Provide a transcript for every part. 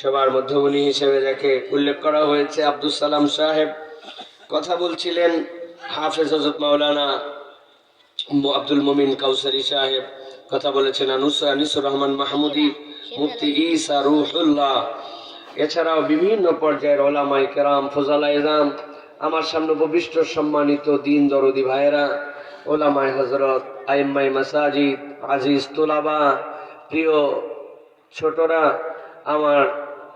সবার মধ্যমণি হিসেবে যাকে উল্লেখ করা হয়েছে আব্দুল সালাম সাহেব। কথা বলছিলেন হাফেজ হজরত মাওলানা আব্দুল মমিন কাউসারি সাহেব। কথা বলেছেন আনুস আনিসুর রহমান মাহমুদি, মুফতি ইসা রুহুল্লাহ। এছাড়াও বিভিন্ন পর্যায়ের ওলামাই কেরাম, ফজালা ইজাম আমার সামনে উপবিষ্ট সম্মানিত দিন দরদি ভাইরা ওলামাই হজরত আইম্মাই মাসাজিদ, আজিজ তোলাবা, প্রিয় ছোটরা আমার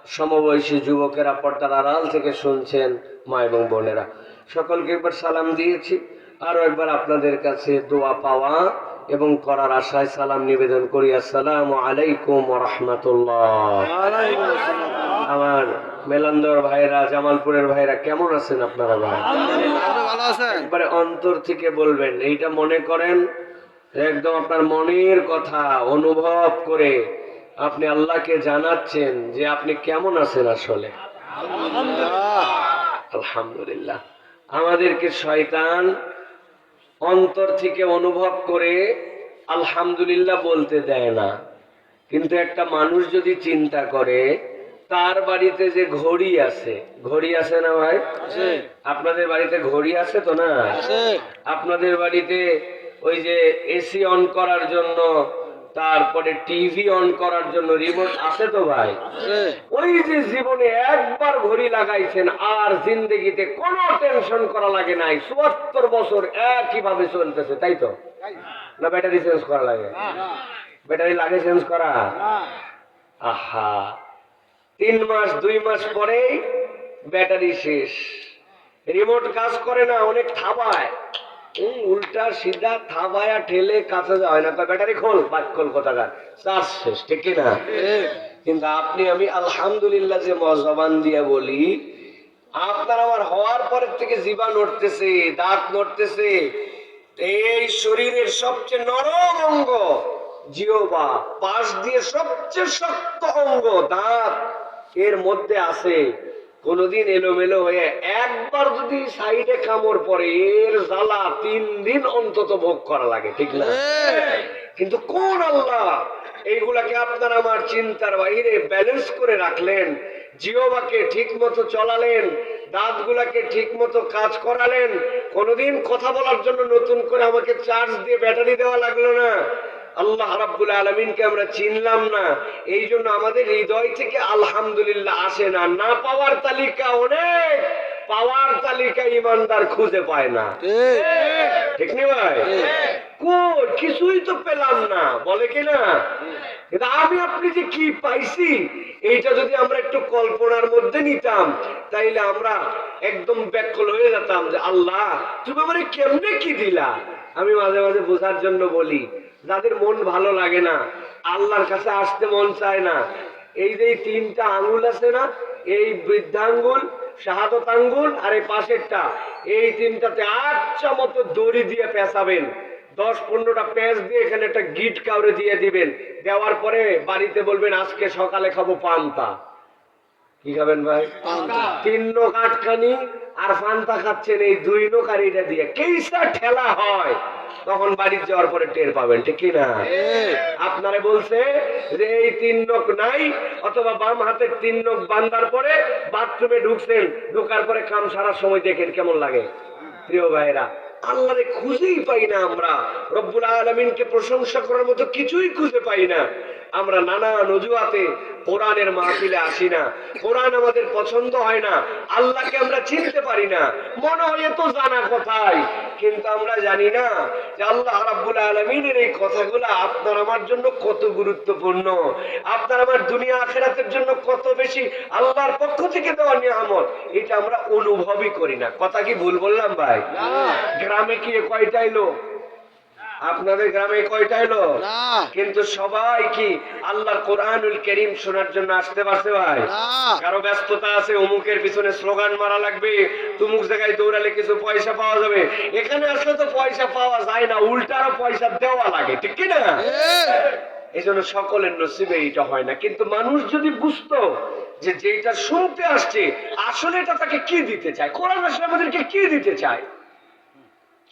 সমবয়সী যুবকেরা পর্দার আড়াল থেকে শুনছেন মা এবং বোনেরা। সকলকে একবার সালাম দিয়েছি। আরও একবার আপনাদের কাছে দোয়া পাওয়া এবং করার আশায় সালাম নিবেদন করি। আসসালামু আলাইকুম রহমতুল্লাহ। আমার মেলান্দর ভাইরা জামালপুরের ভাইরা কেমন আছেন আপনারা ভাই? একবারে অন্তর থেকে বলবেন এইটা মনে করেন একদম আপনার মনের কথা অনুভব করে আপনি আল্লাহকে জানাচ্ছেন যে আপনি কেমন আছেন আসলে? আলহামদুলিল্লাহ। আমাদেরকে শয়তান অন্তর থেকে অনুভব করে আলহামদুলিল্লাহ বলতে দেয় না। কিন্তু একটা মানুষ যদি চিন্তা করে তার বাড়িতে যে ঘড়ি আছে ঘড়ি আছে না ভাই? আপনাদের বাড়িতে ঘড়ি আছে তো না? আপনাদের বাড়িতে ওই যে এসি অন করার জন্য তারপরে টিভি অন করার জন্য রিমোট আছে তো ভাই? ওই যে জীবনে একবার ঘড়ি লাগাইছেন, আর জিন্দগিতে কোনো টেনশন করা লাগে নাই। চুয়াত্তর বছর একই ভাবে চলতেছে, তাই তো? না ব্যাটারি চেঞ্জ করা লাগে? ব্যাটারি লাগে চেঞ্জ করা? আহা। তিন মাস, দুই মাস পরেই ব্যাটারি শেষ। রিমোট কাজ করে না, অনেক থাবায়। উল্টা সিধা থাবায়া ঠেলে কাছে যাওয়া ব্যাটারি খোল চার্জ শেষ, ঠিক না কিন্তু আপনি, আমি আলহামদুলিল্লাহ যে জবান দিয়ে বলি, আপনার আমার হওয়ার পরের থেকে জীবা নড়তেছে, দাঁত নড়তেছে, এই শরীরের সবচেয়ে নরম অঙ্গ জিওবা পাশ দিয়ে সবচেয়ে শক্ত অঙ্গ, দাঁত, এর মধ্যে আছে কোনদিন এলোমেলো হয়ে একবার যদি সাইডে কামড় পড়ে এর জ্বালা তিন দিন অন্তত ভোগ করা লাগে ঠিক না? কিন্তু কোন আল্লাহ? এইগুলাকে আপনার আমার চিন্তার বাইরে ব্যালেন্স করে রাখলেন জিওবাকে ঠিক মতো চলালেন দাঁতগুলাকে ঠিক মতো কাজ করালেন কোনোদিন কথা বলার জন্য নতুন করে আমাকে চার্জ দিয়ে ব্যাটারি দেওয়া লাগল না। আল্লাহ রাব্বুল আলমিনকে আমরা চিনলাম না। এই জন্য আমাদের হৃদয় থেকে আলহামদুলিল্লাহ আসে না। না পাওয়ার তালিকা অনেক পাওয়ার তালিকা ইমানদার খুঁজে পায় না। ঠিক। নি ভাই? কই? কিছুই তো পেলাম না। বলে কি না? আমি আপনি যে কি পাইছি, এইটা যদি আমরা একটু কল্পনার মধ্যে নিতাম, তাইলে আমরা একদম ব্যাকল হয়ে যেতাম যে আল্লাহ, তুমি আমারে কেমনে কি দিলা? আমি মাঝে মাঝে বোঝার জন্য বলি, যাদের মন ভালো লাগে না, আল্লাহর কাছে আসতে মন চায় না, এই যে তিনটা আঙ্গুল আছে না, এই বৃদ্ধাঙ্গুল শাহাদত আঙ্গুল আর এই পাশেরটা, এই তিনটাতে আচ্ছা মতো দড়ি দিয়ে পেঁচাবেন। দশ পনেরোটা পেঁচ দিয়ে এখানে একটা গিট কাউরে দিয়ে দিবেন। দেওয়ার পরে বাড়িতে বলবেন আজকে সকালে খাব পান্তা। কি খাবেন ভাই? তিন নোক আটখানি আর পান্তা খাচ্ছেন এই দুই নোক আর এটা দিয়ে। কেইসা ঠেলা হয়? তখন বাড়ি যাওয়ার পরে টের পাবেন ঠিক না? আপনারে বলছে যে এই তিন নখ নাই অথবা বাম হাতের তিন নখ বান্দার পরে বাথরুমে ঢুকছেন ঢোকার পরে কাম সারার সময় দেখেন কেমন লাগে। প্রিয় ভাইরা আল্লাহরে খুঁজেই পাই না আমরা। রব্বুল আলমিনকে প্রশংসা করার মতো কিছুই খুঁজে পাই না। আমরা নানা নজুয়াতে কোরআনের মাহফিলে আসি না। কোরআন আমাদের পছন্দ হয় না। আল্লাহকে আমরা চিনতে পারি না। মনে হয় তো জানা কথাই। কিন্তু আমরা জানি না যে আল্লাহ রাব্বুল আলমিনের এই কথাগুলো আপনার আমার জন্য কত গুরুত্বপূর্ণ। আপনার আমার দুনিয়া আখেরাতের জন্য কত বেশি আল্লাহর পক্ষ থেকে দেওয়া নিয়ামত এটা আমরা অনুভবই করি না। কথা কি ভুল বললাম ভাই? গ্রামে কি কয়টাই কয়টা এলো আপনাদের গ্রামে কয়টা এলো কিন্তু সবাই কি আল্লাহর কোরআনুল করিম শোনার জন্য আসতে পারছে ভাই? কারও ব্যস্ততা আছে অমুকের পিছনে স্লোগান মারা লাগবে তুমুক জায়গায় দৌড়ালে কিছু পয়সা পাওয়া যাবে। এখানে আসলে তো পয়সা পাওয়া যায় না উল্টারও পয়সা দেওয়া লাগে ঠিক কি না? এই জন্য সকলের নসিবে এটা হয় না। কিন্তু মানুষ যদি বুঝতো যে যেটা শুনতে আসছে আসলে এটা তাকে কি দিতে চায়? কোরআন আসলে আমাদেরকে কি দিতে চায়?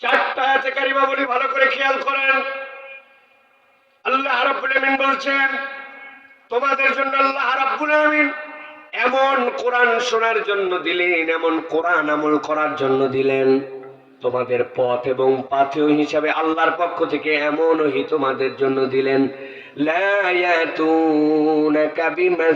চারটা আয়াতে কারিমা বলি ভালো করে খেয়াল করেন। আল্লাহ বলছেন, তোমাদের জন্য আল্লাহ এমন কোরআন শোনার জন্য দিলেন, এমন কোরআন আমল করার জন্য দিলেন। তোমাদের পথ এবং পাথেয় হিসাবে আল্লাহর পক্ষ থেকে এমন ওহি তোমাদের জন্য দিলেন, লা